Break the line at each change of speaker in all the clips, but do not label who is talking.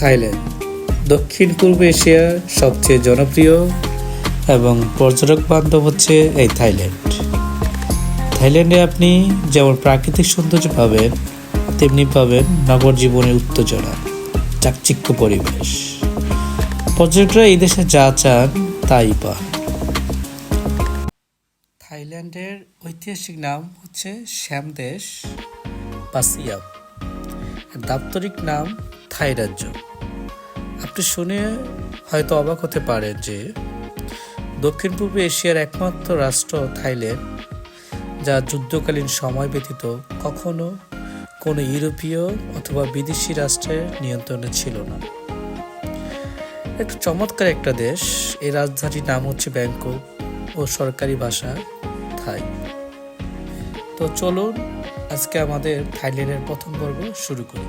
Thailand. দক্ষিণ পূর্ব এশিয়ার সবচেয়ে জনপ্রিয় এবং পর্যটক বান্ধব হচ্ছে এই থাইল্যান্ড। থাইল্যান্ডে আপনি যেমন প্রাকৃতিক সৌন্দর্য পাবেন, তেমনি পাবেন নগর জীবনের উত্তেজনা, চাকচিক্য পরিবেশ। পর্যটকরা এই দেশে যা চান তাই পান। থাইল্যান্ডের ঐতিহাসিক নাম হচ্ছে শ্যামদেশ বা সিয়াম। দাপ্তরিক নাম থাই রাজ্য। আপনি শুনে হয়তো অবাক হতে পারেন যে দক্ষিণ পূর্ব এশিয়ার একমাত্র রাষ্ট্র থাইল্যান্ড, যা যুদ্ধকালীন সময় ব্যতীত কখনো কোনো ইউরোপীয় অথবা বিদেশি রাষ্ট্রের নিয়ন্ত্রণে ছিল না। একটু চমৎকার একটা দেশ এই রাজধানীর নাম হচ্ছে ব্যাংকক ও সরকারি ভাষা থাই। তো চলুন আজকে আমাদের থাইল্যান্ডের প্রথম পর্ব শুরু করি।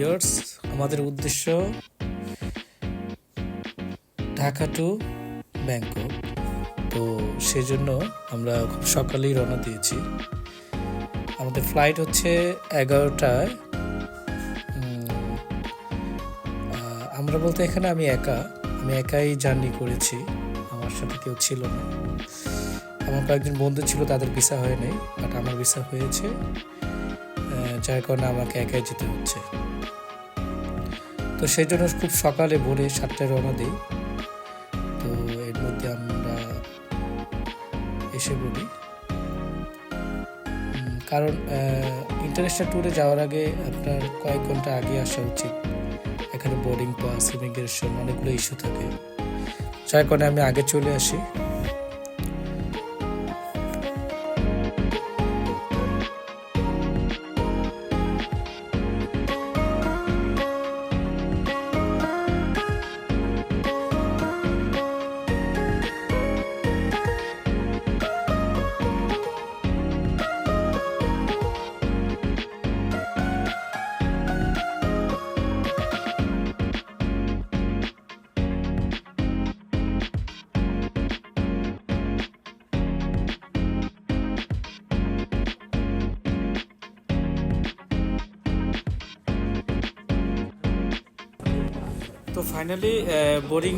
ইয়ার্স আমাদের উদ্দেশ্য ঢাকা টু ব্যাংকক। তো সেজন্য আমরা খুব সকালেই রওনা দিয়েছি। আমাদের ফ্লাইট হচ্ছে এগারোটায়। আমরা বলতে এখানে আমি একা। আমি একাই জার্নি করেছি। আমার সাথে কেউ ছিল না। আমার কয়েকজন বন্ধু ছিল, তাদের ভিসা হয় নাই বাট আমার ভিসা হয়েছে। যার কারণে আমাকে একাই যেতে হচ্ছে। তো সেই জন্য খুব সকালে ভোরে সাতটায় রওনা দিই। তো এর মধ্যে আমরা এসে বলি কারণ ইন্টারন্যাশনাল ট্যুরে যাওয়ার আগে আপনার কয়েক ঘণ্টা আগে আসা উচিত। এখানে বোর্ডিং পাস ইমিগ্রেশন অনেকগুলো ইস্যু থাকে। যার কারণে আমি আগে চলে আসি। তো ফাইনালি বোর্ডিং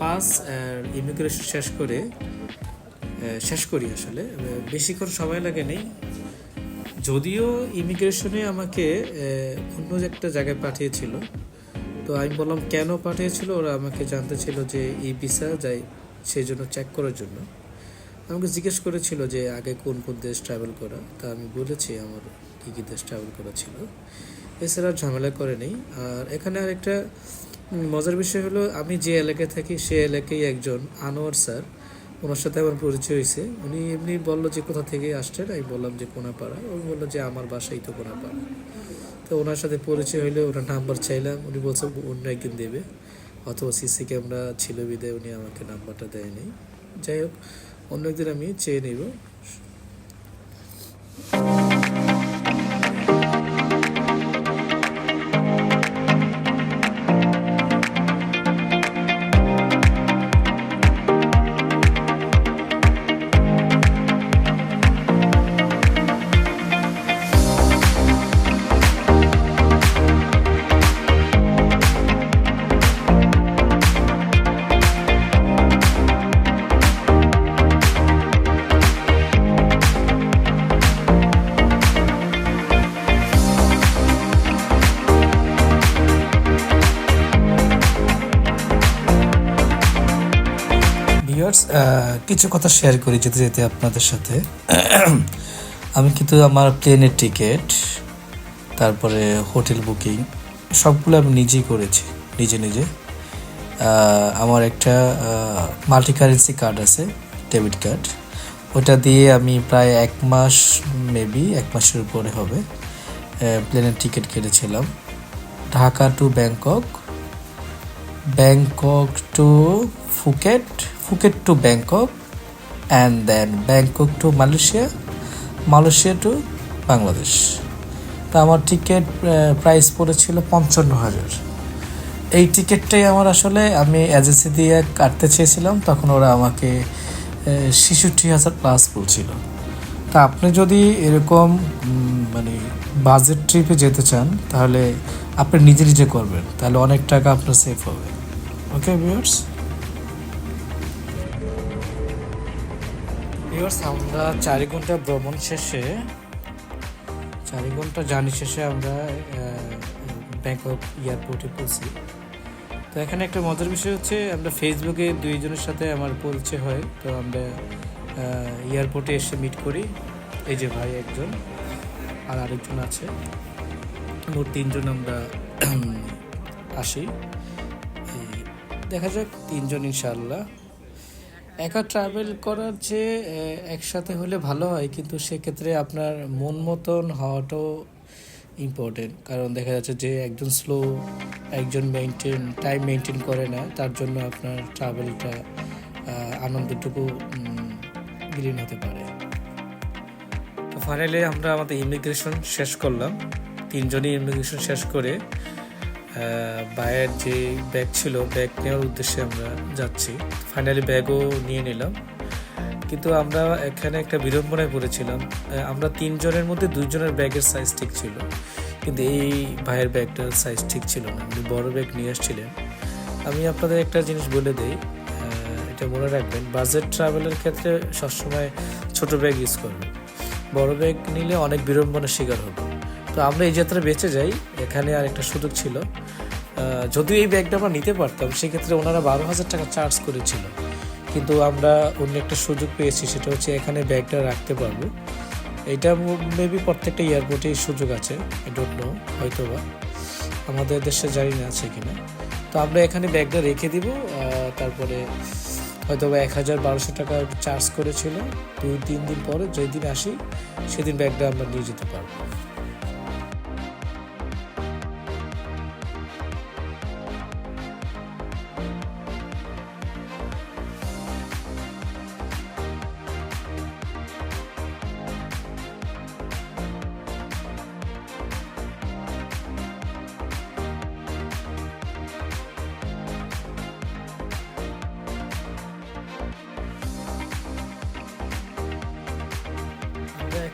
পাস ইমিগ্রেশন শেষ করে শেষ করি আসলে। বেশিক্ষণ সময় লাগে নেই। যদিও ইমিগ্রেশনে আমাকে আহ, অন্য একটা জায়গায় পাঠিয়েছিল তো আমি বললাম কেন পাঠিয়েছিল? ওরা আমাকে জানতে ছিল যে এই ভিসা যাই সেই জন্য চেক করার জন্য। আমাকে জিজ্ঞেস করেছিল যে আগে কোন কোন দেশ ট্রাভেল করা। তা আমি বলেছি আমার কী কী দেশ ট্রাভেল করা ছিল। এছাড়া ঝামেলা করে নেই। আর এখানে আর একটা মজার বিষয় হলো, আমি যে এলাকায় থাকি সে এলাকায় একজন আনোয়ার স্যার, ওনার সাথে আমার পরিচয় হয়েছে। উনি এমনি বলল যে, কোথা থেকে আসছেন? আমি বললাম যে, কোনাপাড়া। উনি বলল যে, আমার বাসাই তো কোনাপাড়া। তো ওনার সাথে পরিচয় হইলে, ওনার নাম্বার চাইলাম। উনি বলছে, অন্য একদিন দেবে। অথবা সিসি ক্যামেরা ছিল বিদায় উনি আমাকে নাম্বারটা দেয়নি। যাই হোক, অন্য একদিন আমি চেয়ে নিব। ভিউয়ার্স কিছু কথা শেয়ার করি যেতে যেতে আপনাদের সাথে। আমি কিন্তু আমার প্লেনের টিকিট তারপরে হোটেল বুকিং সবগুলো আমি নিজেই করেছি, নিজে নিজে। আমার একটা মাল্টি কারেন্সি কার্ড আছে ডেবিট কার্ড ওটা দিয়ে আমি প্রায় এক মাস মেবি এক মাসের উপরে হবে প্লেনের টিকিট কেটেছিলাম। Dhaka to Bangkok Bangkok to Phuket Phuket to Bangkok and then Bangkok to Malaysia Malaysia to Bangladesh তা আমার টিকিট প্রাইস পড়েছিল পঞ্চান্ন হাজার। এই টিকিটটাই আমার আসলে আমি এজেন্সি দিয়ে কাটতে চেয়েছিলাম, তখন ওরা আমাকে ছেষট্টি হাজার প্লাস বলছিল। তা আপনি যদি এরকম মানে বাজেট ট্রিপে যেতে চান, তাহলে আপনি নিজে নিজে করবেন, তাহলে অনেক টাকা আপনার সেভ হবে। ওকে ভিউয়ার্স ভিউয়ার্স আমরা চারি ঘণ্টা ভ্রমণ শেষে, চারি ঘণ্টা জার্নি শেষে আমরা ব্যাংকক এয়ারপোর্টে পৌঁছি। তো এখানে একটা মজার বিষয় হচ্ছে, আমরা ফেসবুকে দুইজনের সাথে আমার পরিচয় হয়। তো আমরা এয়ারপোর্টে এসে মিট করি। এই যে ভাই একজন, আর আরেকজন আছে। মোট তিনজন আমরা আসি। দেখা যাক, তিনজন ইনশাআল্লাহ। একা ট্রাভেল করার চেয়ে একসাথে হলে ভালো হয়, কিন্তু সেক্ষেত্রে আপনার মন মতন হওয়াটাও ইম্পর্টেন্ট কারণ দেখা যাচ্ছে যে একজন স্লো একজন মেনটেন টাইম মেনটেন করে না, তার জন্য আপনার ট্রাভেলটা আনন্দটুকু বিলীন হতে পারে। তো ফাইনালি আমরা আমাদের ইমিগ্রেশন শেষ করলাম। তিনজনই ইমিগ্রেশন শেষ করে বায়ের যে ব্যাগ ছিল ব্যাগ নেওয়ার উদ্দেশ্যে আমরা যাচ্ছি। ফাইনালি ব্যাগও নিয়ে নিলাম। কিন্তু আমরা এখানে একটা বিড়ম্বনায় পড়েছিলাম। আমরা তিনজনের মধ্যে দুজনের ব্যাগের সাইজ ঠিক ছিল। কিন্তু এই ভাইয়ের ব্যাগটার সাইজ ঠিক ছিল না। উনি বড় ব্যাগ নিয়ে আসছিলেন। আমি আপনাদের একটা জিনিস বলে দিই এটা মনে রাখবেন বাজেট ট্রাভেলের ক্ষেত্রে সবসময় ছোট ব্যাগ ইউজ করবেন। বড় ব্যাগ নিলে অনেক বিড়ম্বনার শিকার হবে তো আমরা এই যাত্রা বেঁচে যাই। এখানে আর একটা সুযোগ ছিল। যদিও এই ব্যাগটা আমরা নিতে পারতাম, সেক্ষেত্রে ওনারা বারো হাজার টাকা চার্জ করেছিল। কিন্তু আমরা অন্য একটা সুযোগ পেয়েছি, সেটা হচ্ছে এখানে ব্যাগটা রাখতে পারব। এটা মেবি প্রত্যেকটা এয়ারপোর্টে সুযোগ আছে ডোন্ট নো হয়তো বা আমাদের দেশে জানি না আছে কিনা। তো আমরা এখানে ব্যাগটা রেখে দিব তারপরে হয়তো বা এক হাজার বারোশো টাকা চার্জ করেছিল। দুই, তিন দিন পরে যেদিন আসি, সেদিন ব্যাগটা আমরা নিয়ে যেতে পারব।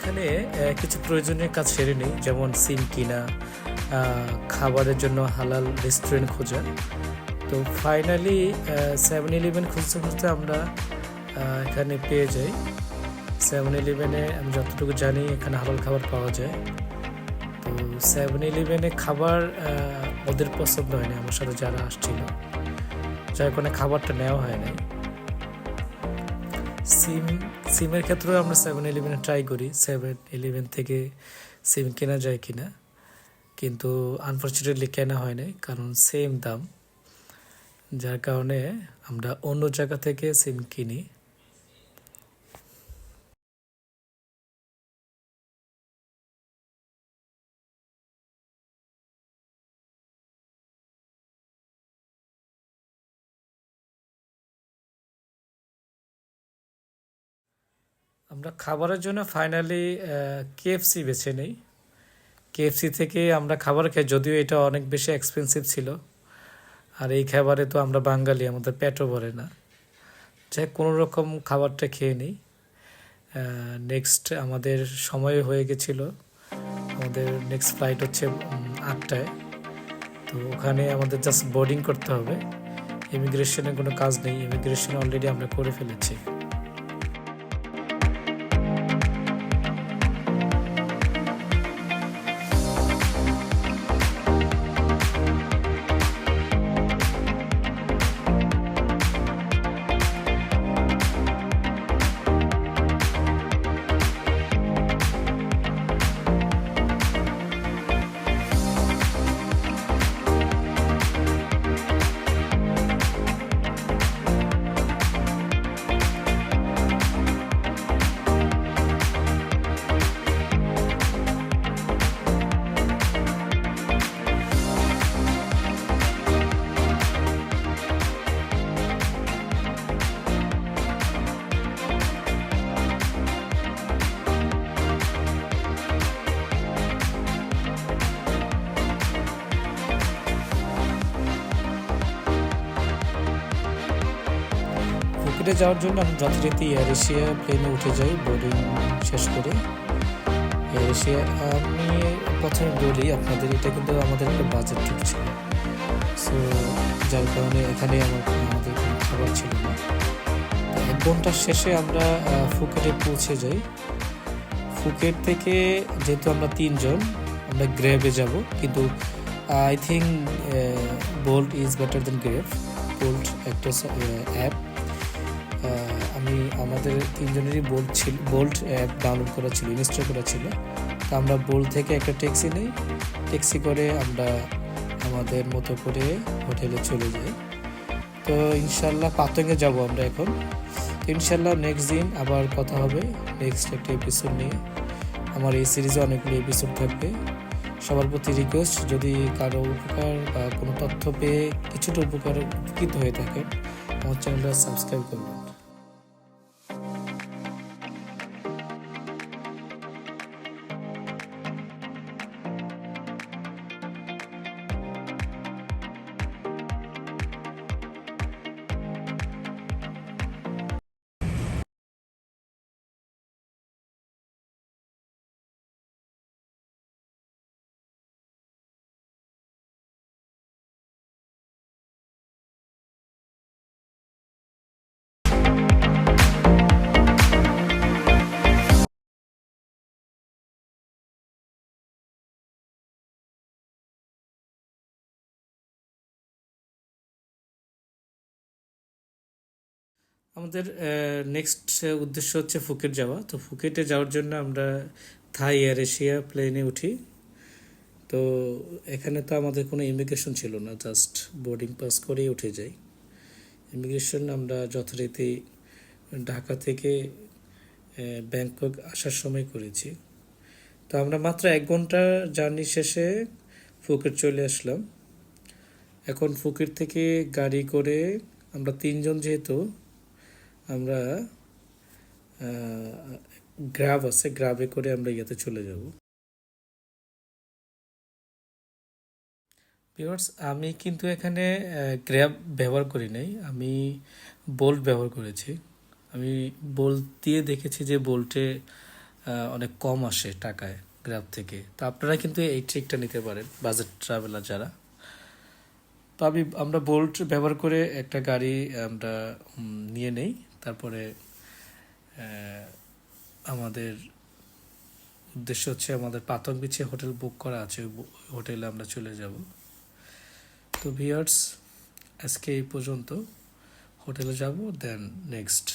এখানে কিছু প্রয়োজনীয় কাজ সেরে নিই, যেমন সিম কিনা খাবারের জন্য হালাল রেস্টুরেন্ট খোঁজা। তো ফাইনালি সেভেন ইলেভেন খুঁজতে খুঁজতে আমরা এখানে পেয়ে যাই। সেভেন ইলেভেনে আমি যতটুকু জানি এখানে হালাল খাবার পাওয়া যায়। তো সেভেন ইলেভেনে খাবার ওদের পছন্দ হয়নি, আমার সাথে যারা আসছিল। যার কারণে খাবারটা নেওয়া হয় নাই সিম সিমের ক্ষেত্রেও আমরা সেভেন ইলেভেনে ট্রাই করি। সেভেন ইলেভেন থেকে সিম কেনা যায় কিনা। কিন্তু আনফর্চুনেটলি কেনা হয় নাই, কারণ সেম দাম। যার কারণে আমরা অন্য জায়গা থেকে সিম কিনি। আমরা খাবারের জন্য ফাইনালি কেএফসি বেছে নেই। কেএফসি থেকে আমরা খাবার খাই, যদিও এটা অনেক বেশি এক্সপেন্সিভ ছিল। আর এই খাবারে তো আমরা বাঙালি, আমাদের পেটও ভরে না। যাই কোনো রকম খাবারটা খেয়ে নিই। নেক্সট আমাদের সময় হয়ে গেছিল। আমাদের নেক্সট ফ্লাইট হচ্ছে আটটায়। তো ওখানে আমাদের জাস্ট বোর্ডিং করতে হবে। ইমিগ্রেশনের কোনো কাজ নেই। ইমিগ্রেশন অলরেডি আমরা করে ফেলেছি। ফুকেটে যাওয়ার জন্য আমি যথারীতি এয়ার এশিয়া প্লেনে উঠে যাই বোর্ডিং শেষ করে। সে আমি প্রথমে বলি আপনাদের, এটা কিন্তু আমাদের একটা বাজেট ট্রিপ ছিল। সো যার কারণে এখানে আমার আমাদের খাবার ছিল না। এক ঘণ্টার শেষে আমরা ফুকেটে পৌঁছে যাই। ফুকেট থেকে যেহেতু আমরা তিনজন, আমরা গ্রেভে যাব। কিন্তু I think Bolt is better than Grab Bolt একটা অ্যাপ আমি আমাদের তিনজনেরই বোল্ট ছিল বোল্ট অ্যাপ ডাউনলোড করা ছিল ইনস্টল করা ছিল তো আমরা বোল্ট থেকে একটা ট্যাক্সি নিই। ট্যাক্সি করে আমরা আমাদের মতো করে হোটেলে চলে যাই। তো ইনশাল্লাহ পাতঙ্গে যাব আমরা এখন। ইনশাল্লাহ নেক্সট দিন আবার কথা হবে নেক্সট একটা এপিসোড নিয়ে। আমার এই সিরিজে অনেকগুলো এপিসোড থাকবে। সবার প্রতি রিকোয়েস্ট যদি কারও উপকার বা কোনো তথ্য পেয়ে কিছুটা উপকার উপকৃত হয়ে থাকে, আমার চ্যানেলটা সাবস্ক্রাইব করবেন। আমাদের নেক্সট উদ্দেশ্য হচ্ছে ফুকেট যাওয়া। তো ফুকেটে যাওয়ার জন্য আমরা থাই, এয়ার এশিয়া প্লেনে উঠি। তো এখানে তো আমাদের কোনো ইমিগ্রেশন ছিল না জাস্ট বোর্ডিং পাস করেই উঠে যাই। ইমিগ্রেশন আমরা যথারীতি ঢাকা থেকে ব্যাংকক আসার সময় করেছি। তো আমরা মাত্র এক ঘণ্টা জার্নি শেষে ফুকেট চলে আসলাম। এখন ফুকেট থেকে গাড়ি করে আমরা তিনজন যেহেতু আমরা গ্রাব আছে গ্রাবে করে আমরা ইয়েতে চলে যাব। ভিউয়ার্স আমি কিন্তু এখানে গ্র্যাব ব্যবহার করি নাই। আমি বোল্ট ব্যবহার করেছি। আমি বোল্ট দিয়ে দেখেছি যে বোল্টে অনেক কম আসে টাকায় গ্র্যাব থেকে। তো আপনারা কিন্তু এই ট্রিকটা নিতে পারেন বাজেট ট্রাভেলার যারা। তো আমি, আমরা বোল্ট ব্যবহার করে একটা গাড়ি আমরা নিয়ে নেই। তারপরে আমাদের উদ্দেশ্য হচ্ছে আমাদের পাথর বিছে হোটেল বুক করা আছে, ওই হোটেলে আমরা চলে যাব। তো ভিয়ার্স আজকে এই পর্যন্ত। হোটেলে যাব, দেন নেক্সট।